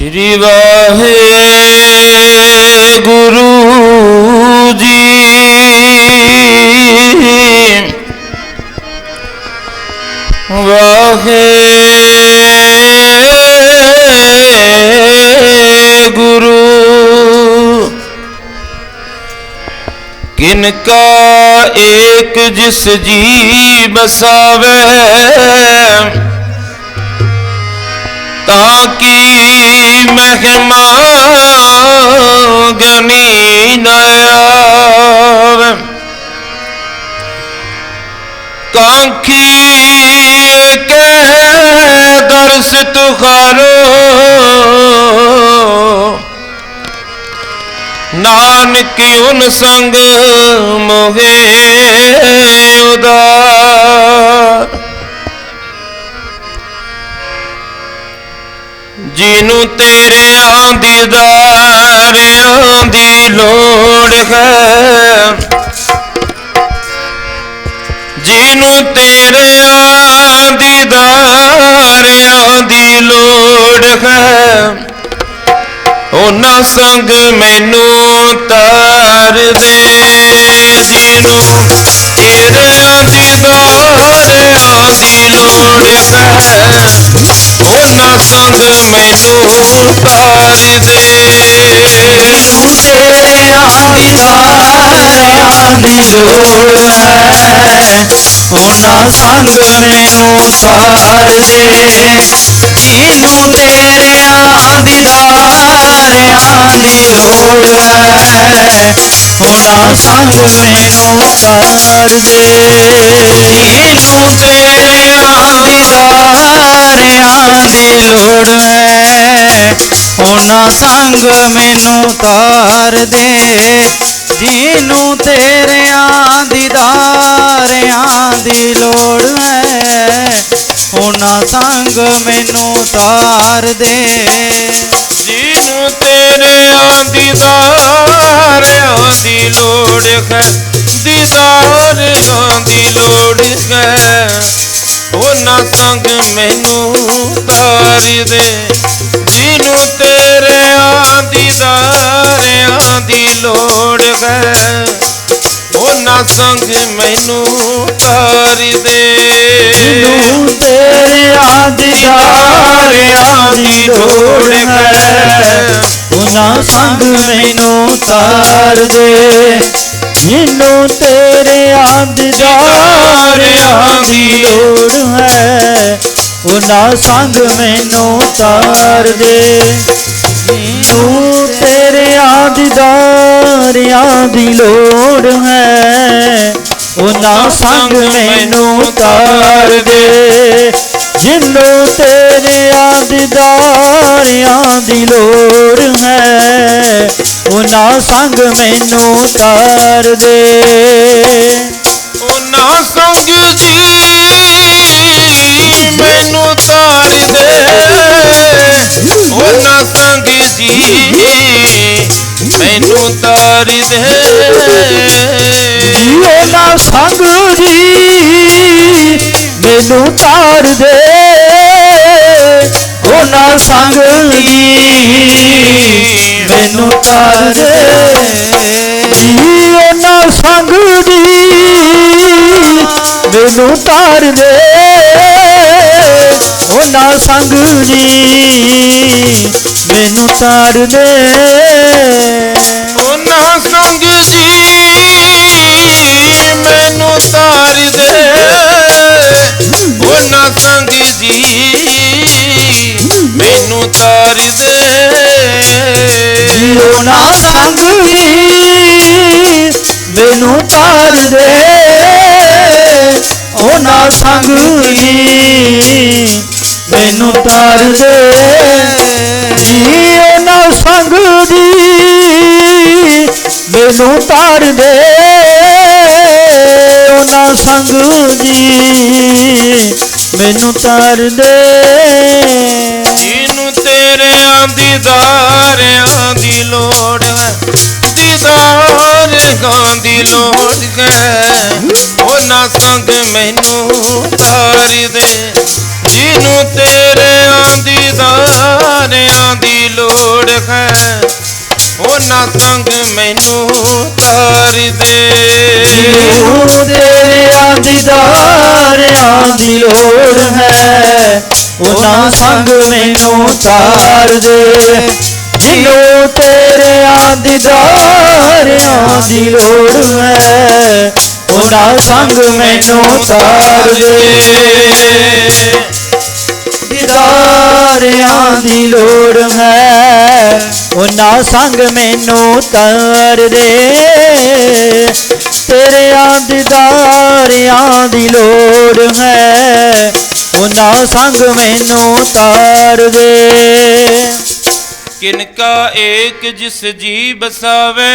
ਸ਼੍ਰੀ ਵਾਹਿਗੁਰੂ ਜੀ। ਵਾਹਿਗੁਰੂ। ਕਿਨ ਕਾ ਏਕ ਜਿਸ ਜੀ ਬਸਾਵੇ ਤਾਂ ਕੀ ਮਹਿਮਾ ਗਨੀ ਨ ਆਵੇ। ਕਾਂਖੀ ਕਹਿ ਦਰਸ ਤੁਖਾਰੋ। ਨਾਨਕ ਉਨ ਸੰਗ ਮੋਹੇ ਉਦਾਰ। ਜਿਹਨੂੰ ਤੇਰੇ ਦੀਦਾਰਿਆਂ ਦੀ ਲੋੜ ਹੈ। ਜਿਹਨੂੰ ਤੇਰੇ ਦੀਦਾਰਿਆਂ ਦੀ ਲੋੜ ਹੈ। ਉਹਨਾਂ ਸੰਗ ਮੈਨੂੰ ਤਾਰ ਦੇ। ਜਿਹਨੂੰ ਤੇਰੇ ਦੀਦਾਰਿਆਂ ਦੀ ਲੋੜ ਹੈ ਉਹਨਾਂ ਸੰਗ ਮੈਨੂੰ ਤਾਰ ਦੇ ਤੇਰੇ ਆਦਿਦਾਰਿਆਂ ਦੀ। ਲੋੜ ਹੈ ਉਹਨਾਂ ਸੰਗ ਮੈਨੂੰ ਸਾਰ ਦੇ ਜਿਹਨੂੰ ਤੇਰੇ ਆਦਿਦਾਰਿਆਂ ਦੀ ਲੋੜ ਹੈ ਉਹਨਾਂ ਸੰਗ ਮੈਨੂੰ ਸਾਰ ਦੇ। ਜਿਹਨੂੰ ਤੇਰੇ ਦੀ ਲੋੜ ਹੈ। ਉਹਨਾਂ ਸੰਗ ਮੈਨੂੰ ਤਾਰ ਦੇ। ਜਿਹਨੂੰ ਤੇਰਿਆਂ ਦੀਦਾਰਿਆਂ ਦੀ ਲੋੜ ਹੈ। ਉਹਨਾਂ ਸੰਗ ਮੈਨੂੰ ਤਾਰ ਦੇ। ਜਿਹਨੂੰ ਤੇਰੇ ਦੀਦਾਰਿਆਂ ਦੀ ਲੋੜ ਹੈ। ਦੀਦਾਰਿਆਂ ਦੀ ਲੋੜ ਹੈ। ਉਹਨਾਂ ਸੰਗ ਮੈਨੂੰ ਤਾਰ ਦੇ। ਜਿਹਨੂੰ ਤੇਰੇ ਦੀਦਾਰਿਆਂ ਦੀ ਲੋੜ ਹੈ। ਸੰਗ ਮੈਨੂੰ ਤਾਰ ਦੇ। ਜਿਹਨੂੰ ਤੇਰਿਆਂ ਦੀਦਾਰਿਆਂ ਦੀ ਲੋੜ ਹੈ। ਉਹਨਾਂ ਸੰਗ ਮੈਨੂੰ ਤਾਰ ਦੇ। ਜਿਹਨੂੰ ਤੇਰਿਆਂ ਦੀਦਾਰਿਆਂ ਦੀ ਲੋੜ ਹੈ। ਉਹਨਾਂ ਸੰਗ ਮੈਨੂੰ ਤਾਰ ਦੇ। ਮੈਨੂੰ ਤੇਰੇ ਦੀਦਾਰਿਆਂ ਦੀ ਲੋੜ ਹੈ। ਉਹਨਾਂ ਸੰਗ ਮੈਨੂੰ ਤਾਰ ਦੇ। ਜਿੰਨੂੰ ਤੇਰੇ ਆਦਿਦਾਰਿਆਂ ਦੀ ਲੋੜ ਹੈ ਉਹਨਾਂ ਸੰਗ ਮੈਨੂੰ ਤਾਰ ਦੇ। ਮੈਨੂੰ ਤਾਰ ਦੇ। ਉਹਨਾਂ ਸੰਗ ਦੀ ਮੈਨੂੰ ਤਾਰ ਦੇ। ਜੀ ਉਹਨਾਂ ਸੰਗ ਦੀ ਮੈਨੂੰ ਤਾਰ ਦੇ। ਉਹਨਾਂ ਸੰਗ ਜੀ ਮੈਨੂੰ ਤਾਰ ਦੇ। ਸੰਗ ਜੀ। ਮੈਨੂੰ ਤਾਰ ਦੇ ਜੀ ਉਹਨਾਂ ਸੰਗ ਜੀ। ਮੈਨੂੰ ਤਾਰ ਦੇ ਉਹਨਾਂ ਸੰਗ ਜੀ। ਮੈਨੂੰ ਤਾਰ ਦੇ ਜਿਹਨੂੰ ਤੇਰੇ ਦੀਦਾਰਿਆਂ ਦੀ ਲੋੜ ਹੈ ਦੀਦਾਰਿਆਂ ਦੀ ਲੋੜ ਹੈ। ਉਹਨਾਂ ਸੰਗ ਮੈਨੂੰ ਤਾਰ ਦੇ। ਜਿਹਨੂੰ ਤੇਰੇ ਦੀਦਾਰਿਆਂ ਦੀ ਲੋੜ ਹੈ ਨਾ ਸੰਗ ਮੈਨੂੰ ਤਾਰ ਦੇ। ਜੀਉ ਤੇਰੇ ਦੀਦਾਰਿਆਂ ਦੀ ਲੋੜ ਹੈ ਉਹਨਾਂ ਸੰਗ ਮੈਨੂੰ ਤਾਰ ਦੇ। ਜੀਉ ਤੇਰੇ ਦੀਦਾਰਿਆਂ ਦੀ ਲੋੜ ਹੈ ਉਹਨਾਂ ਸੰਗ ਮੈਨੂੰ ਤਾਰ ਦੇ। ਦੀਦਾਰਿਆਂ ਦੀ ਲੋੜ ਹੈ, ਉਹਨਾਂ ਸੰਗ ਮੈਨੂੰ ਤਾਰ ਦੇ। ਤੇਰਿਆਂ ਦੀਦਾਰਿਆਂ ਦੀ ਲੋੜ ਹੈ, ਉਹਨਾਂ ਸੰਗ ਮੈਨੂੰ ਤਾਰ ਦੇ। ਕਿਨਕਾ ਏਕ ਜਿਸ ਜੀ ਬਸਾਵੇ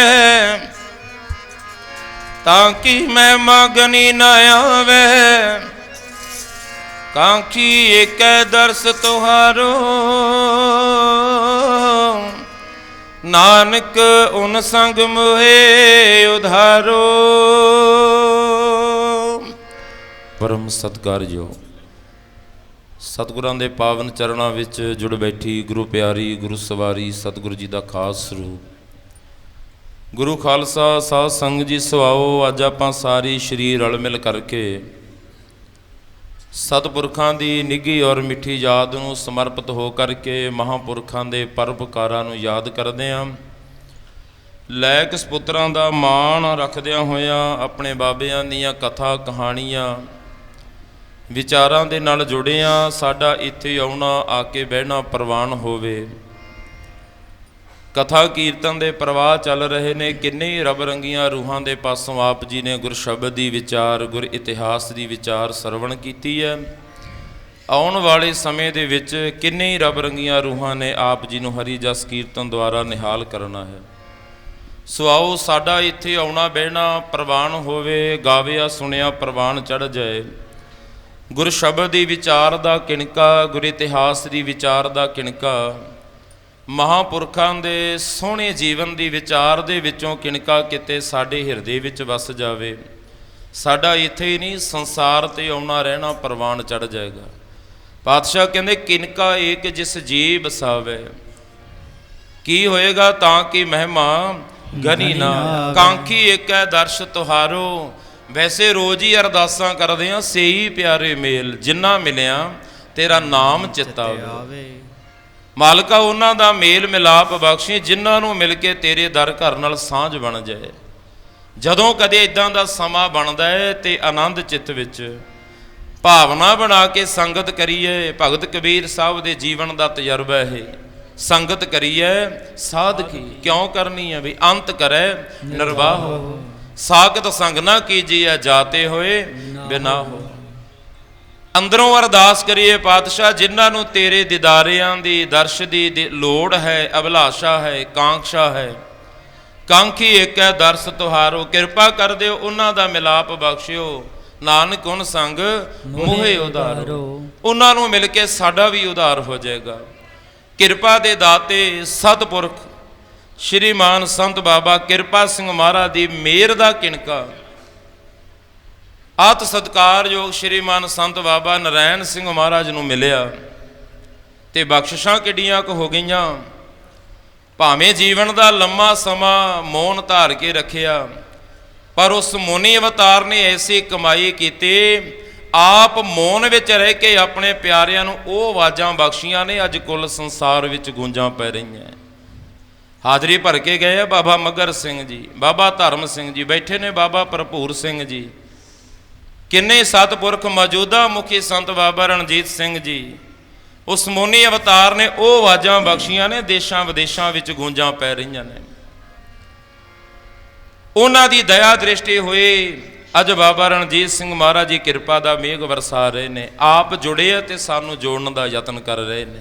ਤਾਂ ਕਿ ਮੈਂ ਮਗਨੀ ਨਾ ਆਵੇ। ਕਾਂਖੀ ਏਕੈ ਦਰਸ ਤੁਹਾਰੋ। ਨਾਨਕ ਉਨ ਸੰਗ ਮੋਹੇ ਉਧਾਰੋ। ਪਰਮ ਸਤਿਕਾਰਯੋਗ ਸਤਿਗੁਰਾਂ ਦੇ ਪਾਵਨ ਚਰਨਾਂ ਵਿੱਚ ਜੁੜ ਬੈਠੀ ਗੁਰੂ ਪਿਆਰੀ, ਗੁਰੂ ਸਵਾਰੀ, ਸਤਿਗੁਰੂ ਜੀ ਦਾ ਖਾਸ ਸਰੂਪ ਗੁਰੂ ਖਾਲਸਾ ਸਾਧ ਸੰਗਤ ਜੀ ਸੁਆਓ ਅੱਜ ਆਪਾਂ ਸਾਰੀ ਸ਼ਰੀਰ ਰਲ ਮਿਲ ਕਰਕੇ ਸਤਪੁਰਖਾਂ ਦੀ ਨਿੱਘੀ ਔਰ ਮਿੱਠੀ ਯਾਦ ਨੂੰ ਸਮਰਪਿਤ ਹੋ ਕਰਕੇ ਮਹਾਪੁਰਖਾਂ ਦੇ ਪਰਪਕਾਰਾਂ ਨੂੰ ਯਾਦ ਕਰਦੇ ਹਾਂ ਲੈਕ ਸਪੁੱਤਰਾਂ ਦਾ ਮਾਣ ਰੱਖਦਿਆਂ ਹੋਇਆਂ ਆਪਣੇ ਬਾਬਿਆਂ ਦੀਆਂ ਕਥਾ ਕਹਾਣੀਆਂ ਵਿਚਾਰਾਂ ਦੇ ਨਾਲ ਜੁੜੇ ਹਾਂ ਸਾਡਾ ਇੱਥੇ ਆਉਣਾ, ਆ ਕੇ ਬਹਿਣਾ ਪ੍ਰਵਾਨ ਹੋਵੇ। ਕਥਾ ਕੀਰਤਨ ਦੇ ਪ੍ਰਵਾਹ ਚੱਲ ਰਹੇ ਨੇ, ਕਿੰਨੇ ਹੀ ਰਬ ਰੰਗੀਆਂ ਰੂਹਾਂ ਦੇ ਪਾਸੋਂ ਆਪ ਜੀ ਨੇ ਗੁਰ ਸ਼ਬਦ ਦੀ ਵਿਚਾਰ, ਗੁਰ ਇਤਿਹਾਸ ਦੀ ਵਿਚਾਰ ਸਰਵਣ ਕੀਤੀ ਹੈ। ਆਉਣ ਵਾਲੇ ਸਮੇਂ ਦੇ ਵਿੱਚ ਕਿੰਨੇ ਹੀ ਰਬ ਰੰਗੀਆਂ ਰੂਹਾਂ ਨੇ ਆਪ ਜੀ ਨੂੰ ਹਰੀ ਜਸ ਕੀਰਤਨ ਦੁਆਰਾ ਨਿਹਾਲ ਕਰਨਾ ਹੈ। ਸੋ ਆਓ ਸਾਡਾ ਇੱਥੇ ਆਉਣਾ ਬਹਿਣਾ ਪ੍ਰਵਾਨ ਹੋਵੇ, ਗਾਵਿਆ ਸੁਣਿਆ ਪ੍ਰਵਾਨ ਚੜ ਜਾਏ। ਗੁਰ ਸ਼ਬਦ ਦੀ ਵਿਚਾਰ ਦਾ ਕਿਣਕਾ, ਗੁਰ ਇਤਿਹਾਸ ਦੀ ਵਿਚਾਰ ਦਾ ਕਿਣਕਾ ਮਹਾਪੁਰਖਾਂ ਦੇ ਸੋਹਣੇ ਜੀਵਨ ਦੀ ਵਿਚਾਰ ਦੇ ਵਿੱਚੋਂ ਕਿਣਕਾ ਕਿਤੇ ਸਾਡੇ ਹਿਰਦੇ ਵਿੱਚ ਵਸ ਜਾਵੇ। ਸਾਡਾ ਇੱਥੇ ਹੀ ਨਹੀਂ, ਸੰਸਾਰ ਤੇ ਆਉਣਾ ਰਹਿਣਾ ਪ੍ਰਵਾਨ ਚੜ ਜਾਏਗਾ। ਪਾਤਸ਼ਾਹ ਕਹਿੰਦੇ ਕਿਨਕਾ ਏਕ ਜਿਸ ਜੀ ਬਸਾਵੇ ਕੀ ਹੋਏਗਾ ਤਾਂ ਕਿ ਮਹਿਮਾ ਗਨੀ ਨਾ। ਕਾਂਖੀ ਏਕੈ ਦਰਸ਼ ਤੁਹਾਰੋ। ਵੈਸੇ ਰੋਜ਼ ਹੀ ਅਰਦਾਸਾਂ ਕਰਦੇ ਆ, ਸੇਈ ਪਿਆਰੇ ਮੇਲ। ਜਿੰਨਾ ਮਿਲਿਆ, ਤੇਰਾ ਨਾਮ ਚਿੱਤਾ ਆਵੇ ਮਾਲਕਾ, ਉਹਨਾਂ ਦਾ ਮੇਲ ਮਿਲਾਪ ਬਖਸ਼ੀ, ਜਿਨ੍ਹਾਂ ਨੂੰ ਮਿਲ ਕੇ ਤੇਰੇ ਦਰ ਘਰ ਨਾਲ ਸਾਂਝ ਬਣ ਜਾਏ। ਜਦੋਂ ਕਦੇ ਇਦਾਂ ਦਾ ਸਮਾਂ ਬਣਦਾ ਹੈ ਤੇ ਆਨੰਦ ਚਿੱਤ ਵਿੱਚ ਭਾਵਨਾ ਬਣਾ ਕੇ ਸੰਗਤ ਕਰੀਏ, ਭਗਤ ਕਬੀਰ ਸਾਹਿਬ ਦੇ ਜੀਵਨ ਦਾ ਤਜਰਬਾ ਇਹ। ਸੰਗਤ ਕਰੀਏ, ਸਾਧਕੀ, ਕਿਉਂ ਕਰਨੀ ਹੈ ਵੀ ਅੰਤ ਕਰੈ, ਨਿਰਵਾਹ ਸਾਖਤ ਸੰਗ ਨਾ ਕੀਜੀਐ, ਜਾਤੇ ਹੋਏ ਬਿਨਾ ਹੋ। ਅੰਦਰੋਂ ਅਰਦਾਸ ਕਰੀਏ ਪਾਤਸ਼ਾਹ, ਜਿਨ੍ਹਾਂ ਨੂੰ ਤੇਰੇ ਦਿਦਾਰਿਆਂ ਦੀ ਦਰਸ਼ ਦੀ ਲੋੜ ਹੈ, ਅਭਿਲਾਸ਼ਾ ਹੈ ਕਾਂਖਸ਼ਾ ਹੈ। ਕਾਂਖੀ ਹੈ ਦਰਸ ਤੁਹਾਰੋ। ਕਿਰਪਾ ਕਰ ਦਿਓ, ਉਹਨਾਂ ਦਾ ਮਿਲਾਪ ਬਖਸ਼ਿਓ। ਨਾਨਕ ਉਨ ਸੰਗ ਮੋਹੇ ਉਧਾਰੋ। ਉਹਨਾਂ ਨੂੰ ਮਿਲ ਕੇ ਸਾਡਾ ਵੀ ਉਧਾਰ ਹੋ ਜਾਏਗਾ। ਕਿਰਪਾ ਦੇ ਦਾਤੇ, ਸਤਪੁਰਖ ਸ਼੍ਰੀਮਾਨ ਸੰਤ ਬਾਬਾ ਕਿਰਪਾ ਸਿੰਘ ਮਹਾਰਾਜ ਦੀ ਮਿਹਰ ਦਾ ਕਿਣਕਾ। ਆਤ ਸਤਕਾਰਯੋਗ ਸ਼੍ਰੀਮਾਨ ਸੰਤ ਬਾਬਾ ਨਰੈਣ ਸਿੰਘ ਮਹਾਰਾਜ ਨੂੰ ਮਿਲਿਆ ਤੇ ਬਖਸ਼ਿਸ਼ਾਂ ਕਿੱਡੀਆਂ ਕੁ ਹੋ ਗਈਆਂ। ਭਾਵੇਂ ਜੀਵਨ ਦਾ ਲੰਮਾ ਸਮਾਂ ਮੌਨ ਧਾਰ ਕੇ ਰੱਖਿਆ, ਪਰ ਉਸ ਮੋਨੀ ਅਵਤਾਰ ਨੇ ਐਸੀ ਕਮਾਈ ਕੀਤੀ, ਆਪ ਮੌਨ ਵਿੱਚ ਰਹਿ ਕੇ ਆਪਣੇ ਪਿਆਰਿਆਂ ਨੂੰ ਉਹ ਆਵਾਜ਼ਾਂ ਬਖਸ਼ੀਆਂ ਨੇ, ਅੱਜ ਕੁੱਲ ਸੰਸਾਰ ਵਿੱਚ ਗੂੰਜਾਂ ਪੈ ਰਹੀਆਂ। ਹਾਜ਼ਰੀ ਭਰ ਕੇ ਗਏ ਆ ਬਾਬਾ ਮਗਰ ਸਿੰਘ ਜੀ, ਬਾਬਾ ਧਰਮ ਸਿੰਘ ਜੀ, ਬੈਠੇ ਨੇ ਬਾਬਾ ਭਰਪੂਰ ਸਿੰਘ ਜੀ। ਕਿੰਨੇ ਸਤਪੁਰਖ ਮੌਜੂਦਾ ਮੁਖੀ ਸੰਤ ਬਾਬਾ ਰਣਜੀਤ ਸਿੰਘ ਜੀ? ਉਸ ਮੋਨੀ ਅਵਤਾਰ ਨੇ ਉਹ ਆਵਾਜ਼ਾਂ ਬਖਸ਼ੀਆਂ ਨੇ, ਦੇਸ਼ਾਂ ਵਿਦੇਸ਼ਾਂ ਵਿੱਚ ਗੂੰਜਾਂ ਪੈ ਰਹੀਆਂ ਨੇ। ਉਹਨਾਂ ਦੀ ਦਇਆ ਦ੍ਰਿਸ਼ਟੀ ਹੋਏ ਅੱਜ ਬਾਬਾ ਰਣਜੀਤ ਸਿੰਘ ਮਹਾਰਾਜ ਜੀ ਕਿਰਪਾ ਦਾ ਮੇਘ ਵਰਸਾ ਰਹੇ ਨੇ। ਆਪ ਜੁੜੇ ਅਤੇ ਸਾਨੂੰ ਜੋੜਨ ਦਾ ਯਤਨ ਕਰ ਰਹੇ ਨੇ।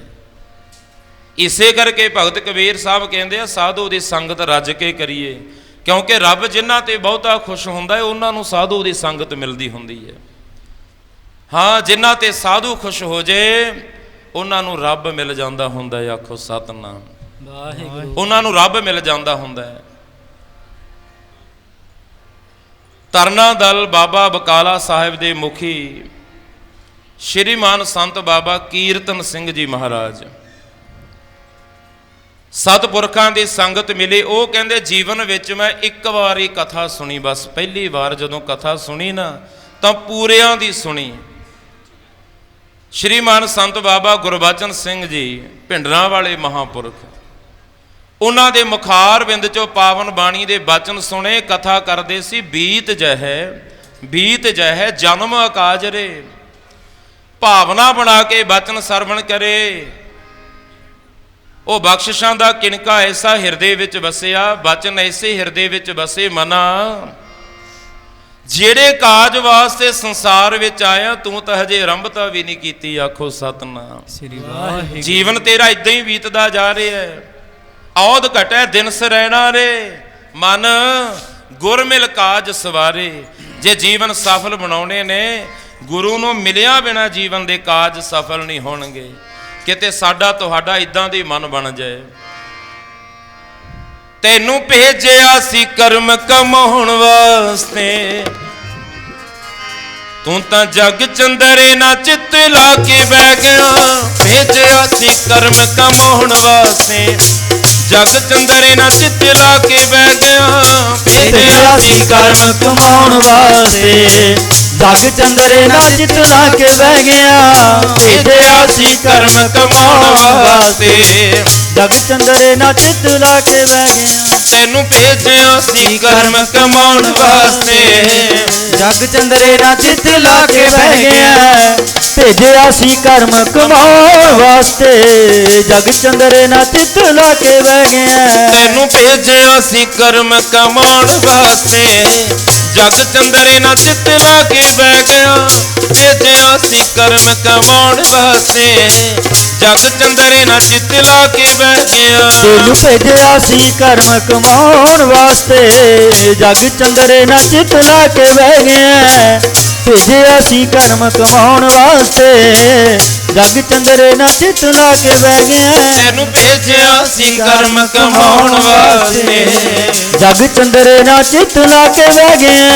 ਇਸੇ ਕਰਕੇ ਭਗਤ ਕਬੀਰ ਸਾਹਿਬ ਕਹਿੰਦੇ ਆ, ਸਾਧੂ ਦੀ ਸੰਗਤ ਰੱਜ ਕੇ ਕਰੀਏ। ਕਿਉਂਕਿ ਰੱਬ ਜਿਨ੍ਹਾਂ ਤੇ ਬਹੁਤਾ ਖੁਸ਼ ਹੁੰਦਾ ਹੈ ਉਹਨਾਂ ਨੂੰ ਸਾਧੂ ਦੀ ਸੰਗਤ ਮਿਲਦੀ ਹੁੰਦੀ ਹੈ। ਹਾਂ ਜਿਨ੍ਹਾਂ ਤੇ ਸਾਧੂ ਖੁਸ਼ ਹੋ ਜੇ ਉਹਨਾਂ ਨੂੰ ਰੱਬ ਮਿਲ ਜਾਂਦਾ ਹੁੰਦਾ ਹੈ ਆਖੋ ਸਤਨਾਮ। ਵਾਹਿਗੁਰੂ। ਉਹਨਾਂ ਨੂੰ ਰੱਬ ਮਿਲ ਜਾਂਦਾ ਹੁੰਦਾ ਹੈ। ਤਰਨਾ ਦਲ ਬਾਬਾ ਬਕਾਲਾ ਸਾਹਿਬ ਦੇ ਮੁਖੀ ਸ਼੍ਰੀਮਾਨ ਸੰਤ ਬਾਬਾ ਕੀਰਤਨ ਸਿੰਘ ਜੀ ਮਹਾਰਾਜ। ਸਤਿਪੁਰਖਾਂ ਦੀ ਸੰਗਤ ਮਿਲੀ। ਉਹ ਕਹਿੰਦੇ, ਜੀਵਨ ਵਿੱਚ ਮੈਂ ਇੱਕ ਵਾਰ ਹੀ ਕਥਾ ਸੁਣੀ, ਬਸ ਪਹਿਲੀ ਵਾਰ ਜਦੋਂ ਕਥਾ ਸੁਣੀ ਨਾ, ਤਾਂ ਪੂਰਿਆਂ ਦੀ ਸੁਣੀ। ਸ਼੍ਰੀਮਾਨ ਸੰਤ ਬਾਬਾ ਗੁਰਬਚਨ ਸਿੰਘ ਜੀ, ਭਿੰਡਰਾਂ ਵਾਲੇ ਮਹਾਪੁਰਖ, ਉਹਨਾਂ ਦੇ ਮੁਖਾਰ ਬਿੰਦ ਚੋਂ ਪਾਵਨ ਬਾਣੀ ਦੇ ਬਚਨ ਸੁਣੇ, ਕਥਾ ਕਰਦੇ ਸੀ, ਬੀਤ ਜਹੈ ਬੀਤ ਜਹੈ, ਜਨਮ ਅਕਾਜਰੇ ਭਾਵਨਾ ਬਣਾ ਕੇ ਬਚਨ ਸਰਵਣ ਕਰੇ। ਉਹ ਬਖਸ਼ਿਸ਼ਾਂ ਦਾ ਕਿਣਕਾ ਐਸਾ ਹਿਰਦੇ ਵਿੱਚ ਵਸਿਆ ਬਚਨ ਐਸੇ ਹਿਰਦੇ ਵਿੱਚ ਵਸੇ ਮਨਾ। ਜਿਹੜੇ ਕਾਜ ਵਾਸਤੇ ਸੰਸਾਰ ਵਿੱਚ ਆਇਆ ਤੂੰ ਤਾਂ ਹਜੇ ਆਰੰਭਤਾ ਵੀ ਨਹੀਂ ਕੀਤੀ ਆਖੋ ਸਤਨਾਮ। ਸ੍ਰੀ ਵਾਹਿਗੁਰੂ। ਜੀਵਨ ਤੇਰਾ ਇਦਾਂ ਹੀ ਬੀਤਦਾ ਜਾ ਰਿਹਾ ਹੈ। ਔਦ ਘਟੈ ਦਿਨ ਸਰੈਣਾ ਰੇ। ਮਨ ਗੁਰ ਮਿਲ ਕਾਜ ਸਵਾਰੇ। ਜੇ ਜੀਵਨ ਸਫਲ ਬਣਾਉਣੇ ਨੇ ਗੁਰੂ ਨੂੰ ਮਿਲਿਆ ਬਿਨਾ ਜੀਵਨ ਦੇ ਕਾਜ ਸਫਲ ਨਹੀਂ ਹੋਣਗੇ। ਕਿਤੇ ਸਾਡਾ ਤੁਹਾਡਾ ਇਦਾਂ ਦੀ ਮਨ ਬਣ ਜਾਏ। ਤੈਨੂੰ ਭੇਜਿਆ ਸੀ ਕਰਮ ਕਮਾਉਣ ਵਾਸਤੇ। ਤੂੰ ਤਾਂ ਜਗ ਚੰਦਰੇ ਨਾ ਚਿੱਤ ਲਾ ਕੇ ਬਹਿ ਗਿਆ। ਭੇਜਿਆ ਸੀ ਕਰਮ ਕਮਾਉਣ ਵਾਸਤੇ। ਜਗ ਚੰਦਰੇ ਨਾ ਚਿੱਤ ਲਾ ਕੇ ਬਹਿ ਗਿਆ। ਭੇਜਿਆ ਸੀ ਕਰਮ ਕਮਾਉਣ ਵਾਸਤੇ। ਜਗ ਚੰਦਰੇ ਚਿਤ ਲਾ ਕੇ ਬਹਿ ਗਿਆ। ਭੇਜਿਆ ਸੀ ਕਰਮ ਕਮਾਉਣ ਵਾਸਤੇ। ਜਗ ਚੰਦਰੇ ਚਿਤ ਲਾ ਕੇ ਬਹਿ ਗਿਆ। ਤੈਨੂੰ ਭੇਜਿਆ ਸੀ ਕਰਮ ਕਮਾਉਣ ਵਾਸਤੇ। ਜਗ ਚੰਦਰੇ ਚਿਤ ਲਾ ਕੇ ਬਹਿ ਗਿਆ। ਭੇਜਿਆ ਸੀ ਕਰਮ ਕਮਾਉਣ ਵਾਸਤੇ। ਜਗ ਚੰਦਰੇ ਚਿਤ ਲਾ ਕੇ ਬਹਿ ਗਿਆ। ਤੈਨੂੰ ਭੇਜਿਆ ਸੀ ਕਰਮ ਕਮਾਉਣ ਵਾਸਤੇ। ਜਗ ਚੰਦਰੇ ਨਾ ਚਿੱਤ ਲਾ ਕੇ ਬਹਿ ਗਿਆ ਭੇਜਿਆ ਸੀ ਕਰਮ ਕਮਾਉਣ ਵਾਸਤੇ ਜਗ ਚੰਦਰੇ ਨਾ ਚਿੱਤ ਲਾ ਕੇ ਬਹਿ ਗਿਆ। ਤੈਨੂੰ ਭੇਜਿਆ ਸੀ ਕਰਮ ਕਮਾਉਣ ਵਾਸਤੇ, ਜਗ ਚੰਦਰੇ ਨਾ ਚਿੱਤ ਲਾ ਕੇ ਬਹਿ ਗਿਆ। ਭੇਜਿਆ ਸੀ ਕਰਮ ਕਮਾਉਣ ਵਾਸਤੇ। ਜਗ ਚੰਦਰੇ ਨਾਲ ਚਿਤ ਲਾ ਕੇ ਬਹਿ ਗਿਆ। ਤੈਨੂੰ ਭੇਜਿਆ ਸੀ ਕਰਮ ਕਮਾਉਣ ਵਾਸਤੇ। ਜਗ ਚੰਦਰੇ ਨਾਲ ਚਿਤ ਲਾ ਕੇ ਬਹਿ ਗਿਆ।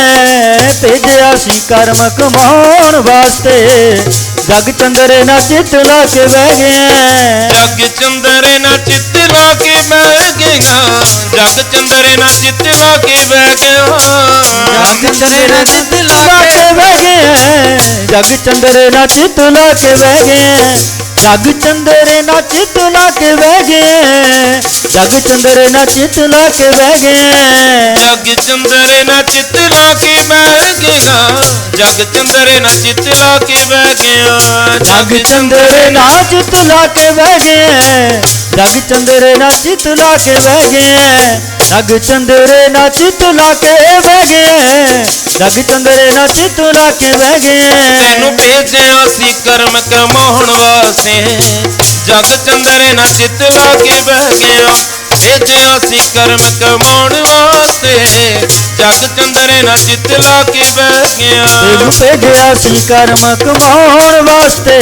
ਭੇਜਿਆ ਸੀ ਕਰਮ ਕਮਾਉਣ ਵਾਸਤੇ। ਜਗ ਚੰਦਰੇ ਨਾਲ ਚਿਤ ਲਾ ਕੇ ਬਹਿ ਗਿਆ। ਜਗ ਚੰਦਰੇ ਨਾ ਚਿੱਤ ਲਾ ਕੇ ਬਹਿ ਗਿਆ। ਜਗ ਚੰਦਰੇ ਨਾ ਚਿੱਤ ਲਾ ਕੇ ਬਹਿ ਗਿਆ। ਜਗ ਚੰਦਰੇ ਨਾਲ ਚਿੱਤ ਜਗ ਚੰਦਰੇ ਨਾਲ ਚਿੱਤ ਲਾ ਕੇ ਬਹਿ ਗਿਆ ਜਗ ਚੰਦਰੇ ਨਾਲ ਚਿੱਤ ਲਾ ਕੇ ਬਹਿ ਗਿਆ ਜਗ ਚੰਦਰੇ ਨਾਲ ਚਿੱਤ ਲਾ ਕੇ ਬਹਿ ਗਿਆ ਜਗ ਚੰਦਰੇ ਨਾ ਚਿੱਤ ਲਾ ਕੇ ਬਹਿ ਗਿਆ ਜਗ ਚੰਦਰੇ ਨਾ ਚਿੱਤ ਲਾ ਕੇ ਬਹਿ ਗਿਆ ਜਗ ਚੰਦਰੇ ਨਾਲ ਚਿੱਤ ਲਾ ਕੇ ਬਹਿ ਗਿਆ ਜਗ ਚੰਦਰ ਨਾ ਚਿੱਤ ਲਾ ਕੇ ਬਹਿ ਗਿਆ ਜਗ ਚੰਦਰ ਨਾ ਚਿੱਤ ਲਾ ਕੇ ਬਹਿ ਗਿਆ ਜਗ ਚੰਦਰ ਨਾ ਚਿੱਤ ਲਾ ਕੇ ਬਹਿ ਗਿਆ ਤੈਨੂੰ ਭੇਜਿਆ ਸੀ ਕਰਮ ਕਮਾਉਣ ਵਾਸਤੇ। ਜਗ ਚੰਦਰ ਨਾ ਚਿੱਤ ਲਾ ਕੇ ਬਹਿ ਗਿਆ ਭੇਜਿਆ ਸੀ ਕਰਮ ਕਮਾਉਣ ਵਾਸਤੇ। ਜਗ ਚੰਦਰੇ ਨਾ ਚਿੱਤ ਲਾ ਕੇ ਬਹਿ ਗਿਆ। ਤੈਨੂੰ ਭੇਜਿਆ ਸੀ ਕਰਮ ਕਮਾਉਣ ਵਾਸਤੇ।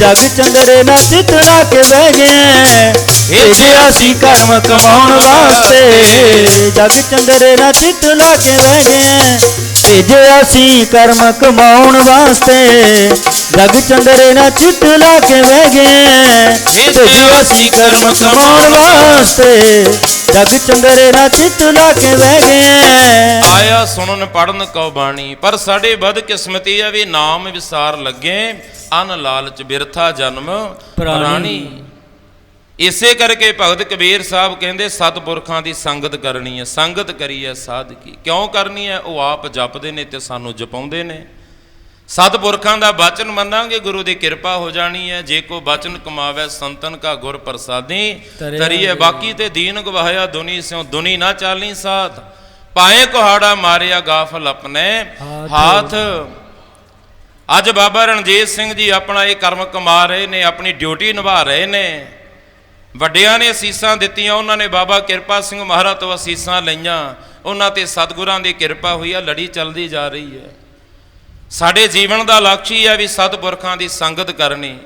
ਜਗ ਚੰਦਰੇ ਨਾਲ ਚਿੱਤ ਲਾ ਕੇ ਬਹਿ ਗਿਆ। ਭੇਜਿਆ ਸੀ ਕਰਮ ਕਮਾਉਣ ਵਾਸਤੇ। ਜਗ ਚੰਦਰੇ ਨਾਲ ਚਿੱਤ ਲਾ ਕੇ ਬਹਿ ਗਿਆ। ਭੇਜਿਆ ਸੀ ਕਰਮ ਕਮਾਉਣ ਵਾਸਤੇ। ਜਗ ਚੰਦਰੇ ਨਾਲ ਚਿੱਤ ਲਾ ਕੇ ਬਹਿ ਗਿਆ। ਭੇਜਿਆ ਸੀ ਕਰਮ ਕਮਾਉਣ ਵਾਸਤੇ। ਜਗ ਚੰਦਰੇ ਨਾਲ ਚਿੱਤ ਲਾ ਕੇ ਬਹਿ ਆਇਆ ਸੁਣਨ ਪੜਨ ਕਉ ਬਾਣੀ ਪਰ ਸਾਡੇ ਬਦਕਿਸਮਤੀ ਆ ਵੀ ਨਾਮ ਵਿਸਾਰ ਲੱਗੇ ਅਨ ਲਾਲਚ ਬਿਰਥਾ ਜਨਮ ਪ੍ਰਾਣੀ। ਪ੍ਰਾਣੀ ਇਸੇ ਕਰਕੇ ਭਗਤ ਕਬੀਰ ਸਾਹਿਬ ਕਹਿੰਦੇ ਸਤਿਪੁਰਖਾਂ ਦੀ ਸੰਗਤ ਕਰਨੀ ਹੈ ਸੰਗਤ ਕਰੀ ਹੈ ਸਾਧਕੀ ਕਿਉਂ ਕਰਨੀ ਹੈ ਉਹ ਆਪ ਜਪਦੇ ਨੇ ਤੇ ਸਾਨੂੰ ਜਪਾਉਂਦੇ ਨੇ। ਸਤਿਪੁਰਖਾਂ ਦਾ ਬਚਨ ਮੰਨਾਂਗੇ ਗੁਰੂ ਦੀ ਕਿਰਪਾ ਹੋ ਜਾਣੀ ਹੈ। ਜੇ ਕੋ ਬਚਨ ਕਮਾਵੇ ਸੰਤਨ ਕਾ ਗੁਰ ਪ੍ਰਸਾਦੀ ਤਰੀਏ ਬਾਕੀ ਤੇ ਦੀਨ ਗਵਾਇਆ ਦੁਨੀ ਸਿਓ ਦੁਨੀ ਨਾ ਚਾਲੀ ਸਾਥ। ਪਾਏ ਕੁਹਾੜਾ ਮਾਰਿਆ ਗਾਫਲ ਆਪਣੇ। ਹਾਥ। ਅੱਜ ਬਾਬਾ ਰਣਜੀਤ ਸਿੰਘ ਜੀ ਆਪਣਾ ਇਹ ਕਰਮ ਕਮਾ ਰਹੇ ਨੇ ਆਪਣੀ ਡਿਊਟੀ ਨਿਭਾ ਰਹੇ ਨੇ। ਵੱਡਿਆਂ ਨੇ ਅਸੀਸਾਂ ਦਿੱਤੀਆਂ ਉਹਨਾਂ ਨੇ ਬਾਬਾ ਕਿਰਪਾ ਸਿੰਘ ਮਹਾਰਾਜ ਤੋਂ ਅਸੀਸਾਂ ਲਈਆਂ। ਉਹਨਾਂ ਤੇ ਸਤਿਗੁਰਾਂ ਦੀ ਕਿਰਪਾ ਹੋਈ ਆ ਲੜੀ ਚੱਲਦੀ ਜਾ ਰਹੀ ਹੈ। ਸਾਡੇ ਜੀਵਨ ਦਾ ਲਕਸ਼ ਹੀ ਹੈ ਵੀ ਸਤਿਪੁਰਖਾਂ ਦੀ ਸੰਗਤ ਕਰਨੀ।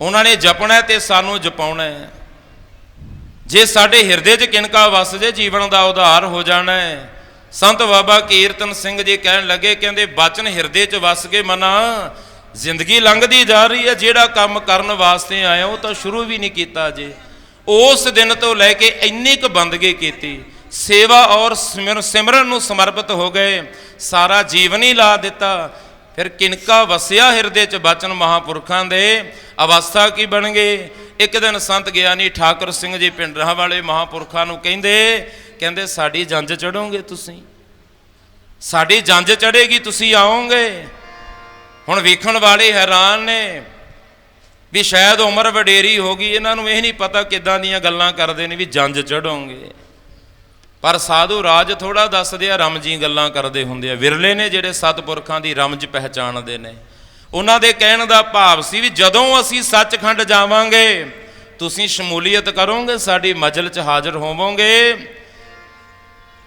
ਉਹਨਾਂ ਨੇ ਜਪਣਾ ਹੈ ਤੇ ਸਾਨੂੰ ਜਪਾਉਣਾ ਹੈ। ਜੇ ਸਾਡੇ ਹਿਰਦੇ 'ਚ ਕਿਨਕਾ ਵਸ ਜੇ, ਜੀਵਨ ਦਾ ਉਧਾਰ ਹੋ ਜਾਣਾ ਹੈ। ਸੰਤ ਬਾਬਾ ਕੀਰਤਨ ਸਿੰਘ ਜੀ ਕਹਿਣ ਲੱਗੇ, ਕਹਿੰਦੇ, ਬਚਨ ਹਿਰਦੇ 'ਚ ਵਸ ਕੇ ਮਨਾ। ਜ਼ਿੰਦਗੀ ਲੰਘਦੀ ਜਾ ਰਹੀ ਹੈ, ਜਿਹੜਾ ਕੰਮ ਕਰਨ ਵਾਸਤੇ ਆਇਆ, ਉਹ ਤਾਂ ਸ਼ੁਰੂ ਵੀ ਨਹੀਂ ਕੀਤਾ ਜੇ। ਉਸ ਦਿਨ ਤੋਂ ਲੈ ਕੇ ਇੰਨੀ ਕੁ ਬੰਦਗੀ ਕੀਤੀ। ਸੇਵਾ ਔਰ ਸਿਮਰ- ਸਿਮਰਨ ਨੂੰ ਸਮਰਪਿਤ ਹੋ ਗਏ, ਸਾਰਾ ਜੀਵਨ ਹੀ ਲਾ ਦਿੱਤਾ। ਫਿਰ ਕਿਨਕਾ ਵਸਿਆ ਹਿਰਦੇ ਚ ਬਚਨ ਮਹਾਪੁਰਖਾਂ ਦੇ, ਅਵਸਥਾ ਕੀ ਬਣ ਗਏ ਇੱਕ ਦਿਨ ਸੰਤ ਗਿਆਨੀ ਠਾਕੁਰ ਸਿੰਘ ਜੀ ਪਿੰਡ ਪਿੰਡਰਾਂ ਵਾਲੇ ਮਹਾਪੁਰਖਾਂ ਨੂੰ ਕਹਿੰਦੇ ਕਹਿੰਦੇ, ਸਾਡੀ ਜੰਜ ਚੜੋਗੇ ਤੁਸੀਂ? ਸਾਡੀ ਜੰਜ ਚੜੇਗੀ ਤੁਸੀਂ ਆਓਗੇ? ਹੁਣ ਵੇਖਣ ਵਾਲੇ ਹੈਰਾਨ ਨੇ ਵੀ ਸ਼ਾਇਦ ਉਮਰ ਵਡੇਰੀ ਹੋ ਗਈ, ਇਹਨਾਂ ਨੂੰ ਇਹ ਨਹੀਂ ਪਤਾ ਕਿੱਦਾਂ ਦੀਆਂ ਗੱਲਾਂ ਕਰਦੇ ਨੇ ਵੀ ਜੰਜ ਚੜੋਗੇ ਪਰ ਸਾਧੂ ਰਾਜ ਥੋੜਾ ਦੱਸਦੇ ਆ, ਰਮਜੀ ਗੱਲਾਂ ਕਰਦੇ ਹੁੰਦੇ ਆ। ਵਿਰਲੇ ਨੇ ਜਿਹੜੇ ਸਤਪੁਰਖਾਂ ਦੀ ਰਮਜ ਪਹਿਚਾਣਦੇ ਨੇ। ਉਹਨਾਂ ਦੇ ਕਹਿਣ ਦਾ ਭਾਵ ਸੀ ਵੀ ਜਦੋਂ ਅਸੀਂ ਸੱਚਖੰਡ ਜਾਵਾਂਗੇ, ਤੁਸੀਂ ਸ਼ਮੂਲੀਅਤ ਕਰੋਗੇ, ਸਾਡੀ ਮਜਲ 'ਚ ਹਾਜ਼ਰ ਹੋਵੋਗੇ।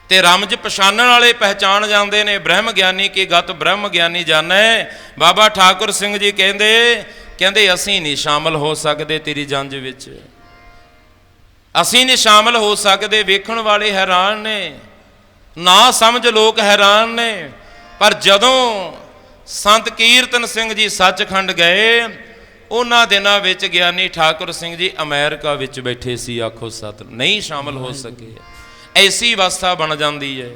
ਤੇ ਰਮਜ ਪਛਾਣਨ ਵਾਲੇ ਪਹਿਚਾਣ ਜਾਂਦੇ ਨੇ, ਬ੍ਰਹਮ ਗਿਆਨੀ ਕੀ ਗਤ ਬ੍ਰਹਮ ਗਿਆਨੀ ਜਾਣੈ। ਬਾਬਾ ਠਾਕੁਰ ਸਿੰਘ ਜੀ ਕਹਿੰਦੇ ਕਹਿੰਦੇ ਅਸੀਂ ਨਹੀਂ ਸ਼ਾਮਲ ਹੋ ਸਕਦੇ ਤੇਰੀ ਜੰਜ ਵਿੱਚ। ਅਸੀਂ ਨਹੀਂ ਸ਼ਾਮਲ ਹੋ ਸਕਦੇ, ਵੇਖਣ ਵਾਲੇ ਹੈਰਾਨ ਨੇ। ਨਾ ਸਮਝ ਲੋਕ ਹੈਰਾਨ ਨੇ। ਪਰ ਜਦੋਂ ਸੰਤ ਕੀਰਤਨ ਸਿੰਘ ਜੀ ਸੱਚਖੰਡ ਗਏ, ਉਹਨਾਂ ਦਿਨਾਂ ਵਿੱਚ ਗਿਆਨੀ ਠਾਕੁਰ ਸਿੰਘ ਜੀ ਅਮਰੀਕਾ ਵਿੱਚ ਬੈਠੇ ਸੀ, ਆਖੋ ਸਤ, ਨਹੀਂ ਸ਼ਾਮਲ ਹੋ ਸਕੇ। ਐਸੀ ਅਵਸਥਾ ਬਣ ਜਾਂਦੀ ਹੈ।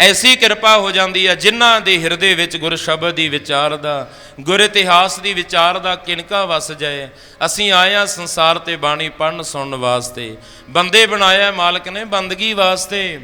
ਐਸੀ ਕਿਰਪਾ ਹੋ ਜਾਂਦੀ ਹੈ ਜਿਨ੍ਹਾਂ ਦੇ ਹਿਰਦੇ ਵਿੱਚ ਗੁਰ ਸ਼ਬਦ ਦੀ ਵਿਚਾਰ ਦਾ, ਗੁਰ ਇਤਿਹਾਸ ਦੀ ਵਿਚਾਰ ਦਾ ਕਿਣਕਾ ਵਸ ਜਾਏ। ਅਸੀਂ ਆਇਆ ਸੰਸਾਰ ਤੇ ਬਾਣੀ ਪੜਨ ਸੁਣਨ ਵਾਸਤੇ। ਬੰਦੇ ਬਣਾਇਆ ਮਾਲਕ ਨੇ ਬੰਦਗੀ ਵਾਸਤੇ।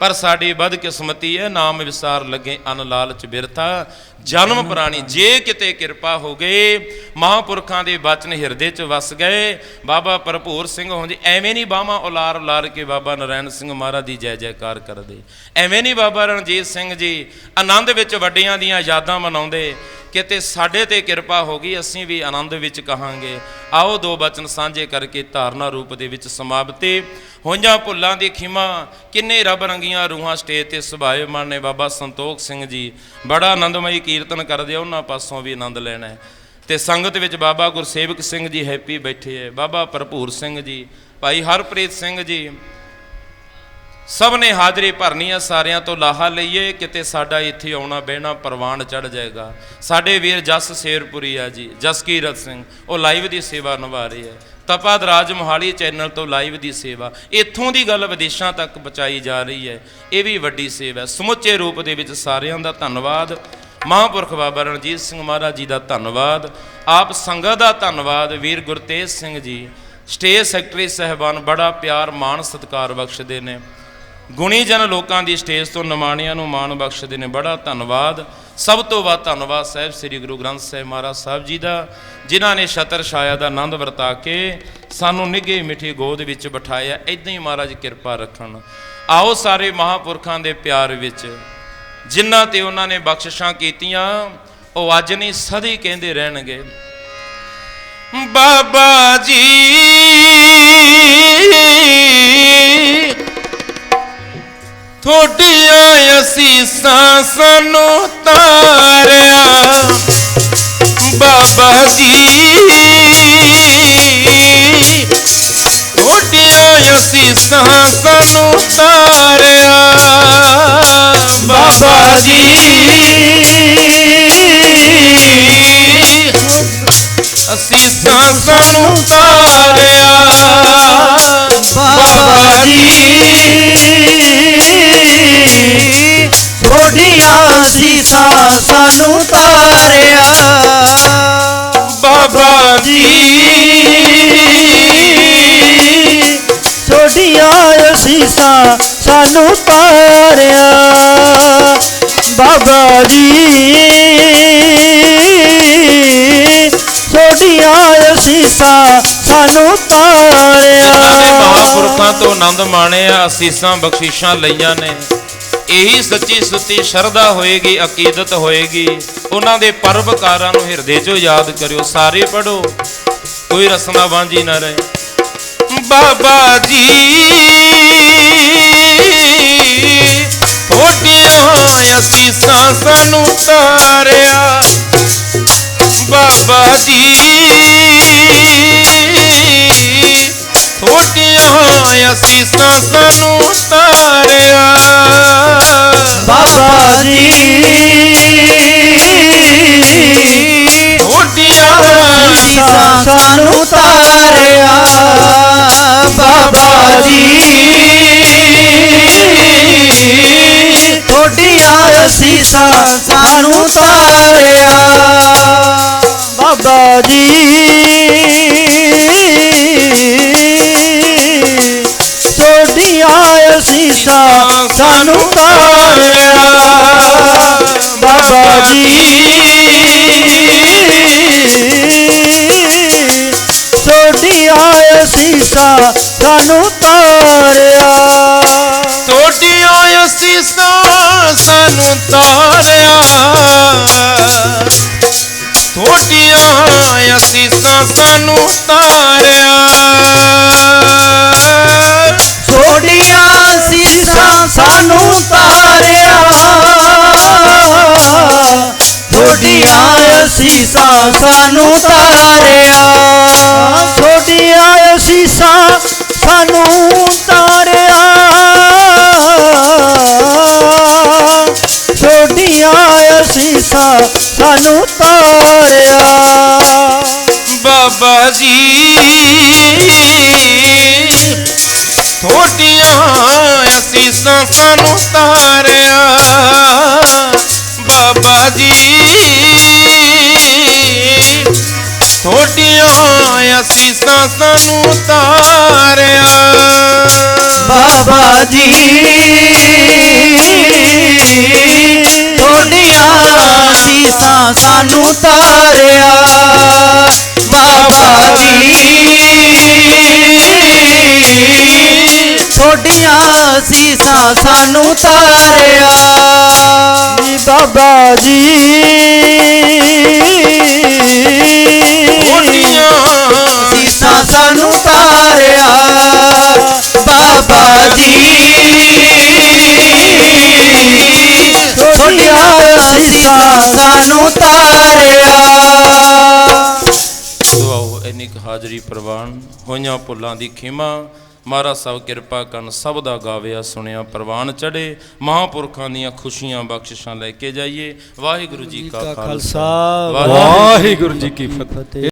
ਪਰ ਸਾਡੀ ਬਦਕਿਸਮਤੀ ਹੈ, ਨਾਮ ਵਿਸਾਰ ਲੱਗੇ ਅਨ ਲਾਲਚ ਬਿਰਥਾ। ਜਨਮ ਪ੍ਰਾਣੀ, ਜੇ ਕਿਤੇ ਕਿਰਪਾ ਹੋ ਗਏ, ਮਹਾਪੁਰਖਾਂ ਦੇ ਬਚਨ ਹਿਰਦੇ 'ਚ ਵਸ ਗਏ। ਬਾਬਾ ਭਰਪੂਰ ਸਿੰਘ ਹੋਂ ਐਵੇਂ ਨਹੀਂ ਬਾਹਾਂ ਉਲਾਰ ਉਲਾਰ ਕੇ ਬਾਬਾ ਨਰੈਣ ਸਿੰਘ ਮਹਾਰਾਜ ਦੀ ਜੈ ਜੈਕਾਰ ਕਰਦੇ। ਐਵੇਂ ਨਹੀਂ ਬਾਬਾ ਰਣਜੀਤ ਸਿੰਘ ਜੀ ਆਨੰਦ ਵਿੱਚ ਵੱਡਿਆਂ ਦੀਆਂ ਯਾਦਾਂ ਮਨਾਉਂਦੇ। ਕਿਤੇ ਸਾਡੇ ਤੇ ਕਿਰਪਾ ਹੋ ਗਈ, ਅਸੀਂ ਵੀ ਆਨੰਦ ਵਿੱਚ ਕਹਾਂਗੇ। ਆਓ ਦੋ ਬਚਨ ਸਾਂਝੇ ਕਰਕੇ ਧਾਰਨਾ ਰੂਪ ਦੇ ਵਿੱਚ ਸਮਾਪਤੀ। ਹੋਈਆਂ ਭੁੱਲਾਂ ਦੀ ਖਿਮਾ, ਕਿੰਨੇ ਰੱਬ ਰੰਗੀਆਂ ਰੂਹਾਂ ਸਟੇਜ ਤੇ ਸੁਭਾਏ ਮਨ ਬਾਬਾ ਸੰਤੋਖ ਸਿੰਘ ਜੀ। ਬੜਾ ਆਨੰਦਮਈ ਕੀਰਤਨ ਕਰਦੇ ਆ, ਉਹਨਾਂ ਪਾਸੋਂ ਵੀ ਆਨੰਦ ਲੈਣਾ ਹੈ। ਤੇ ਸੰਗਤ ਵਿੱਚ ਬਾਬਾ ਗੁਰਸੇਵਕ ਸਿੰਘ ਜੀ ਹੈਪੀ ਬੈਠੇ ਹੈ ਬਾਬਾ ਭਰਪੂਰ ਸਿੰਘ ਜੀ ਭਾਈ ਹਰਪ੍ਰੀਤ ਸਿੰਘ ਜੀ। ਸਭ ਨੇ ਹਾਜ਼ਰੀ ਭਰਨੀ ਆ ਸਾਰਿਆਂ ਤੋਂ ਲਾਹਾ ਲਈਏ ਕਿਤੇ ਸਾਡਾ ਇੱਥੇ ਆਉਣਾ ਬਹਿਣਾ ਪ੍ਰਵਾਨ ਚੜ ਜਾਏਗਾ। ਸਾਡੇ ਵੀਰ ਜਸ ਸ਼ੇਰਪੁਰੀ ਆ ਜੀ ਜਸਕੀਰਤ ਸਿੰਘ ਉਹ ਲਾਈਵ ਦੀ ਸੇਵਾ ਨਿਭਾ ਰਹੇ ਆ ਤਪਾ ਦਰਾਜ ਮੋਹਾਲੀ ਚੈਨਲ ਤੋਂ ਲਾਈਵ ਦੀ ਸੇਵਾ ਇੱਥੋਂ ਦੀ ਗੱਲ ਵਿਦੇਸ਼ਾਂ ਤੱਕ ਪਹੁੰਚਾਈ ਜਾ ਰਹੀ ਹੈ ਇਹ ਵੀ ਵੱਡੀ ਸੇਵਾ ਸਮੁੱਚੇ ਰੂਪ ਦੇ ਵਿੱਚ ਸਾਰਿਆਂ ਦਾ ਧੰਨਵਾਦ। ਮਹਾਂਪੁਰਖ ਬਾਬਾ ਰਣਜੀਤ ਸਿੰਘ ਮਹਾਰਾਜ ਜੀ ਦਾ ਧੰਨਵਾਦ। ਆਪ ਸੰਗਤ ਦਾ ਧੰਨਵਾਦ, ਵੀਰ ਗੁਰਤੇਜ ਸਿੰਘ ਜੀ। ਸਟੇਜ ਸੈਕਟਰੀ ਸਹਿਬਾਨ ਬੜਾ ਪਿਆਰ, ਮਾਣ, ਸਤਿਕਾਰ ਬਖਸ਼ਦੇ ਨੇ। ਗੁਣੀ ਜਨ ਲੋਕਾਂ ਦੀ ਸਟੇਜ ਤੋਂ ਨਿਮਾਣਿਆਂ ਨੂੰ ਮਾਣ ਬਖਸ਼ਦੇ ਨੇ। ਬੜਾ ਧੰਨਵਾਦ। ਸਭ ਤੋਂ ਵੱਧ ਧੰਨਵਾਦ ਸਾਹਿਬ ਸ੍ਰੀ ਗੁਰੂ ਗ੍ਰੰਥ ਸਾਹਿਬ ਮਹਾਰਾਜ ਸਾਹਿਬ ਜੀ ਦਾ, ਜਿਨ੍ਹਾਂ ਨੇ ਛਤਰ ਛਾਇਆ ਦਾ ਆਨੰਦ ਵਰਤਾ ਕੇ ਸਾਨੂੰ ਨਿੱਘੇ ਮਿੱਠੀ ਗੋਦ ਵਿੱਚ ਬਿਠਾਇਆ। ਇਦਾਂ ਹੀ ਮਹਾਰਾਜ ਕਿਰਪਾ ਰੱਖਣ। ਆਓ ਸਾਰੇ ਮਹਾਪੁਰਖਾਂ ਦੇ ਪਿਆਰ ਵਿੱਚ। ਜਿਨ੍ਹਾਂ ਤੇ ਉਹਨਾਂ ਨੇ ਬਖਸ਼ਿਸ਼ਾਂ ਕੀਤੀਆਂ, ਉਹ ਅੱਜ ਨਹੀਂ, ਸਦੀ ਕਹਿੰਦੇ ਰਹਿਣਗੇ। ਬਾਬਾ ਜੀ ਥੋਡੀਆਂ ਅਸੀਸਾਂ ਸਾਨੂੰ ਤਾਰਿਆ। ਬਾਬਾ ਜੀ ਥੋਡੀਆਂ ਅਸੀਸਾਂ ਸਾਨੂੰ ਤਾਰਿਆ ਬਾਬਾ ਜੀ ਅਸੀਸਾਂ ਸਾਨੂੰ ਤਾਰਿਆ ਬਾਬਾ ਜੀ। ਥੋੜੀਆਂ ਸੀਸਾਂ ਸਾਨੂੰ ਤਾਰਿਆ। ਬਾਬਾ ਜੀ। ਥੋੜੀਆਂ ਸੀਸਾਂ ਸਾਨੂੰ ਤਾਰਿਆ। ਬਾਬਾ ਜੀ। ਥੋੜੀਆਂ ਸੀਸਾਂ ਸਾਨੂੰ ਤਾਰਿਆ ਜਿਨ੍ਹਾਂ ਤੋਂ ਆਨੰਦ ਮਾਣਿਆ, ਅਸੀਸਾਂ ਬਖਸ਼ਿਸ਼ਾਂ ਲਈਆਂ ਨੇ। ਇਹੀ ਸੱਚੀ ਸੁੱਤੀ ਸ਼ਰਧਾ ਹੋਏਗੀ, ਅਕੀਦਤ ਹੋਏਗੀ। ਉਹਨਾਂ ਦੇ ਪਰਵਕਾਰਾਂ ਨੂੰ ਹਿਰਦੇ 'ਚੋਂ ਯਾਦ ਕਰਿਓ, ਸਾਰੇ ਪੜੋ ਕੋਈ ਰਸਨਾ ਵਾਂਝੀ ਨਾ ਰਹੇ। ਬਾਬਾ ਜੀ। ਅਸੀਸਾਂ ਸਾਨੂੰ ਤਾਰਿਆ। ਬਾਬਾ ਜੀ ਥੋਡੀਆਂ ਅਸੀਸਾਂ ਸਾਨੂੰ ਅਸੀਸਾਂ ਸਾਨੂੰ ਤਾਰਿਆ ਬਾਬਾ ਜੀ। ਤੁਹਾਡੀਆਂ ਅਸੀਸਾਂ ਸਾਨੂੰ ਸਾਨੂੰ ਤਾਰਿਆ। ਛੋਡੀਆਂ ਸੀਸਾਂ ਸਾਨੂੰ ਤਾਰਿਆ। ਛੋਡੀਆਂ ਸੀਸਾਂ ਸਾਨੂੰ ਤਾਰਿਆ। ਸਾਨੂੰ ਤਾਰਿਆ ਬਾਬਾ ਜੀ ਤੁਹਾਡੀਆਂ ਸੀਸਾਂ ਸਾਨੂੰ ਤਾਰਿਆ ਬਾਬਾ ਜੀ ਤੁਹਾਡੀਆਂ ਸੀਸਾਂ ਸਾਨੂੰ ਤਾਰਿਆ ਜੀ ਬਾਬਾ ਜੀ ਬਾਬਾ ਜੀ ਤੁਹਾਡੀਆਂ ਸੀਸਾਂ ਸਾਨੂੰ ਤਾਰਿਆ। ਦੁਆਓ ਇੰਨੀ ਕੁ ਹਾਜ਼ਰੀ ਪ੍ਰਵਾਨ ਹੋਈਆਂ ਭੁੱਲਾਂ ਦੀ ਖਿਮਾ। ਮਹਾਰਾਜ ਸਭ ਕਿਰਪਾ ਕਰਨ ਸਭ ਦਾ ਗਾਵਿਆ ਸੁਣਿਆ ਪ੍ਰਵਾਨ ਚੜੇ ਮਹਾਂਪੁਰਖਾਂ ਦੀਆਂ ਖੁਸ਼ੀਆਂ ਬਖਸ਼ਿਸ਼ਾਂ ਲੈ ਕੇ ਜਾਈਏ। ਵਾਹਿਗੁਰੂ ਜੀ ਕਾ ਖਾਲਸਾ। ਵਾਹਿਗੁਰੂ ਜੀ ਕੀ ਫਤਿਹ।